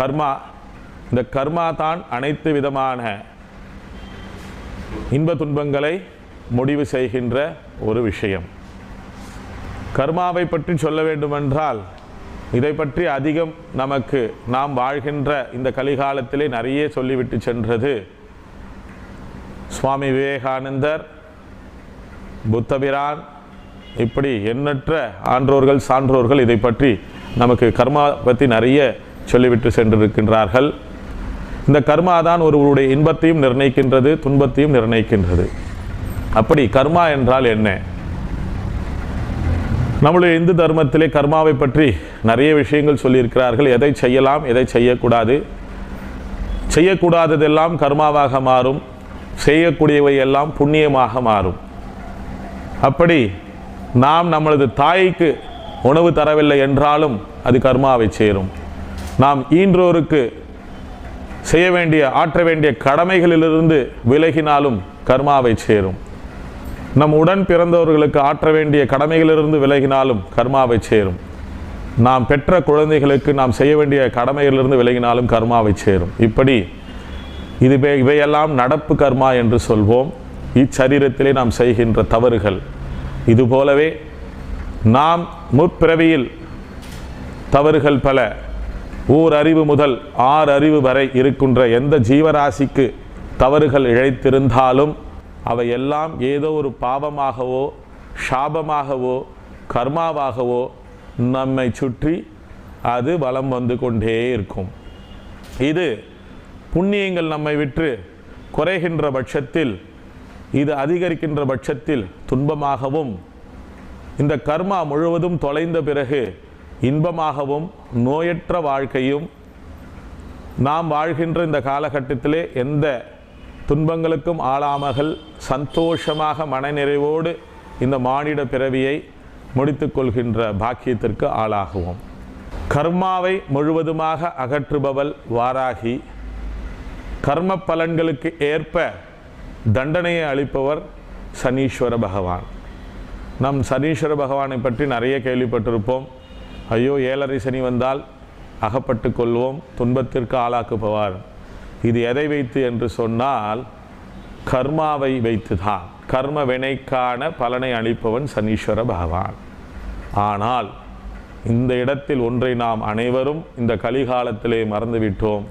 கர்மா. இந்த கர்மா தான் அனைத்து விதமான இன்ப துன்பங்களை முடிவு செய்கின்ற ஒரு விஷயம். கர்மாவை பற்றி சொல்ல வேண்டுமென்றால் இதை பற்றி அதிகம் நமக்கு நாம் வாழ்கின்ற இந்த கலிகாலத்திலே நிறைய சொல்லிவிட்டு சென்றது. சுவாமி விவேகானந்தர் புத்தபிரான் இப்படி எண்ணற்ற ஆன்றோர்கள் சான்றோர்கள் இதை பற்றி நமக்கு கர்மா பற்றி நிறைய சொல்லிவிட்டு சென்றிருக்கின்றார்கள். இந்த கர்மா தான் ஒருவருடைய இன்பத்தையும் நிர்ணயிக்கின்றது துன்பத்தையும் நிர்ணயிக்கின்றது. அப்படி கர்மா என்றால் என்ன? நம்முடைய இந்து தர்மத்திலே கர்மாவை பற்றி நிறைய விஷயங்கள் சொல்லியிருக்கிறார்கள். எதை செய்யலாம் எதை செய்யக்கூடாது? செய்யக்கூடாததெல்லாம் கர்மாவாக மாறும். செய்யக்கூடியவை எல்லாம் புண்ணியமாக மாறும். அப்படி நாம் நம்மளது தாய்க்கு உணவு தரவில்லை என்றாலும் அது கர்மாவை சேரும். நாம் ஈன்றோருக்கு செய்ய வேண்டிய ஆற்ற வேண்டிய கடமைகளிலிருந்து விலகினாலும் கர்மாவை சேரும். நம் உடன் பிறந்தவர்களுக்கு ஆற்ற வேண்டிய கடமைகளிலிருந்து விலகினாலும் கர்மாவை சேரும். நாம் பெற்ற குழந்தைகளுக்கு நாம் செய்ய வேண்டிய கடமைகளிலிருந்து விலகினாலும் கர்மாவை சேரும். இப்படி இது இவையெல்லாம் நடப்பு கர்மா என்று சொல்வோம். இச்சரீரத்திலே நாம் செய்கின்ற தவறுகள். இதுபோலவே நாம் முற்பிறவியில் தவறுகள் பல ஓர் அறிவு முதல் ஆறு அறிவு வரை இருக்கின்ற எந்த ஜீவராசிக்கு தவறுகள் இழைத்திருந்தாலும் அவை எல்லாம் ஏதோ ஒரு பாவமாகவோ சாபமாகவோ கர்மாவாகவோ நம்மை சுற்றி அது வலம் வந்து கொண்டே இருக்கும். இது புண்ணியங்கள் நம்மை விற்று குறைகின்ற பட்சத்தில் இது அதிகரிக்கின்ற பட்சத்தில் துன்பமாகவும் இந்த கர்மா முழுவதும் தொலைந்த பிறகு இன்பமாகவும் நோயற்ற வாழ்க்கையும் நாம் வாழ்கின்ற இந்த காலகட்டத்திலே எந்த துன்பங்களுக்கும் ஆளாமல் சந்தோஷமாக மனநிறைவோடு இந்த மானிட பிறவியை முடித்து கொள்கின்ற பாக்கியத்திற்கு ஆளாகுவோம். கர்மாவை முழுவதுமாக அகற்றுபவள் வாராகி கர்ம பலன்களுக்கு ஏற்ப தண்டனையை அளிப்பவர் சனீஸ்வர பகவான். நம் சனீஸ்வர பகவானை பற்றி நிறைய கேள்விப்பட்டிருப்போம். ஐயோ ஏழரை சனி வந்தால் அகப்பட்டு கொள்வோம் துன்பத்திற்கு ஆளாக்குபவார். இது எதை வைத்து என்று சொன்னால் கர்மாவை வைத்து தான் கர்ம வினைக்கான பலனை அளிப்பவன் சனீஸ்வர பகவான். ஆனால் இந்த இடத்தில் ஒன்றை நாம் அனைவரும் இந்த கலிகாலத்திலே மறந்துவிட்டோம்.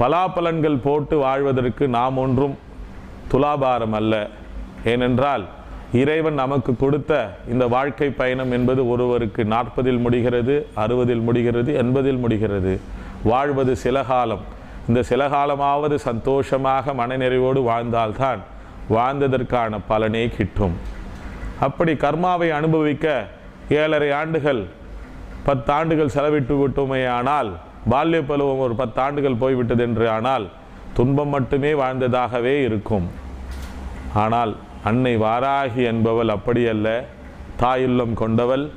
பலாபலன்கள் போட்டு வாழ்வதற்கு நாம் ஒன்றும் துலாபாரம் அல்ல ஏனென்றால் இறைவன் நமக்கு கொடுத்த இந்த வாழ்க்கை பயணம் என்பது ஒருவருக்கு நாற்பதில் முடிகிறது அறுபதில் முடிகிறது எண்பதில் முடிகிறது. வாழ்வது சில காலம் இந்த சில காலமாவது சந்தோஷமாக மனநிறைவோடு வாழ்ந்தால்தான் வாழ்ந்ததற்கான பலனே கிட்டும். அப்படி கர்மாவை அனுபவிக்க ஏழரை ஆண்டுகள் பத்தாண்டுகள் செலவிட்டு விட்டோமே ஆனால் பால்ய பருவம் ஒரு பத்தாண்டுகள் போய்விட்டது என்று ஆனால் துன்பம் மட்டுமே வாழ்ந்ததாகவே இருக்கும். ஆனால் அன்னை வாராகி என்பவள் அப்படியல்ல தாயுள்ளம் கொண்டவள்.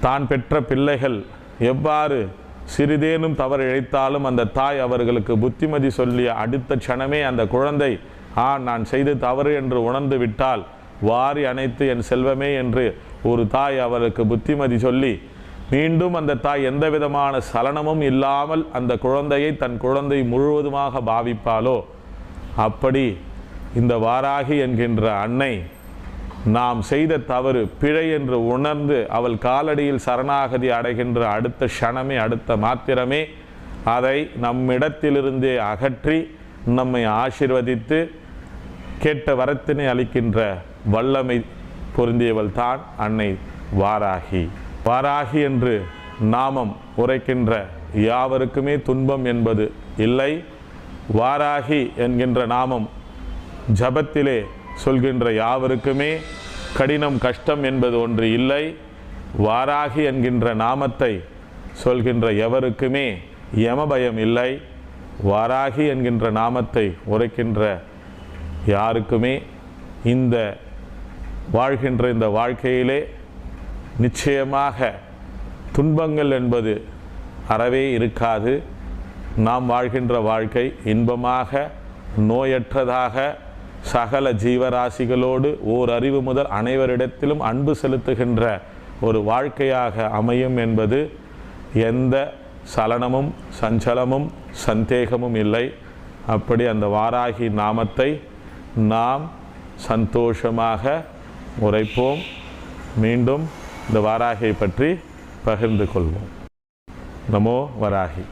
தான் பெற்ற பிள்ளைகள் எவ்வாறு சிறிதேனும் தவறு இழைத்தாலும் அந்த தாய் அவர்களுக்கு புத்திமதி சொல்லிய அடுத்த க்ஷணமே அந்த குழந்தை. ஆ நான் செய்து தவறு என்று உணர்ந்து விட்டால் வாரி அணைத்து என் செல்வமே என்று ஒரு தாய் அவருக்கு புத்திமதி சொல்லி மீண்டும் அந்த தாய் எந்த விதமான சலனமும் இல்லாமல் அந்த குழந்தையை தன் குழந்தை முழுவதுமாக பாவிப்பாளோ? அப்படி இந்த வாராகி என்கின்ற அன்னை நாம் செய்த தவறு பிழை என்று உணர்ந்து அவள் காலடியில் சரணாகதி அடைகின்ற அடுத்த க்ஷணமே அடுத்த மாத்திரமே அதை நம்மிடத்திலிருந்தே அகற்றி நம்மை ஆசிர்வதித்து கேட்ட வரத்தினை அளிக்கின்ற வல்லமை பொருந்தியவள் தான் அன்னை வாராகி. வாராகி என்று நாமம் உரைக்கின்ற யாவருக்குமே துன்பம் என்பது இல்லை. வாராகி என்கின்ற நாமம் ஜபத்திலே சொல்கின்ற யாவருக்குமே கடினம் கஷ்டம் என்பது ஒன்று இல்லை. வாராகி என்கின்ற நாமத்தை சொல்கின்ற எவருக்குமே யமபயம் இல்லை. வாராகி என்கின்ற நாமத்தை உரைக்கின்ற யாருக்குமே இந்த வாழ்கின்ற இந்த வாழ்க்கையிலே நிச்சயமாக துன்பங்கள் என்பது அறவே இருக்காது. நாம் வாழ்கின்ற வாழ்க்கை இன்பமாக நோயற்றதாக சகல ஜீவராசிகளோடு ஓர் அறிவு முதல் அனைவரிடத்திலும் அன்பு செலுத்துகின்ற ஒரு வாழ்க்கையாக அமையும் என்பது எந்த சலனமும் சஞ்சலமும் சந்தேகமும் இல்லை. அப்படி அந்த வாராகி நாமத்தை நாம் சந்தோஷமாக உரைப்போம். மீண்டும் இந்த வாராகியை பற்றி பகிர்ந்து கொள்வோம். நமோ வராகி.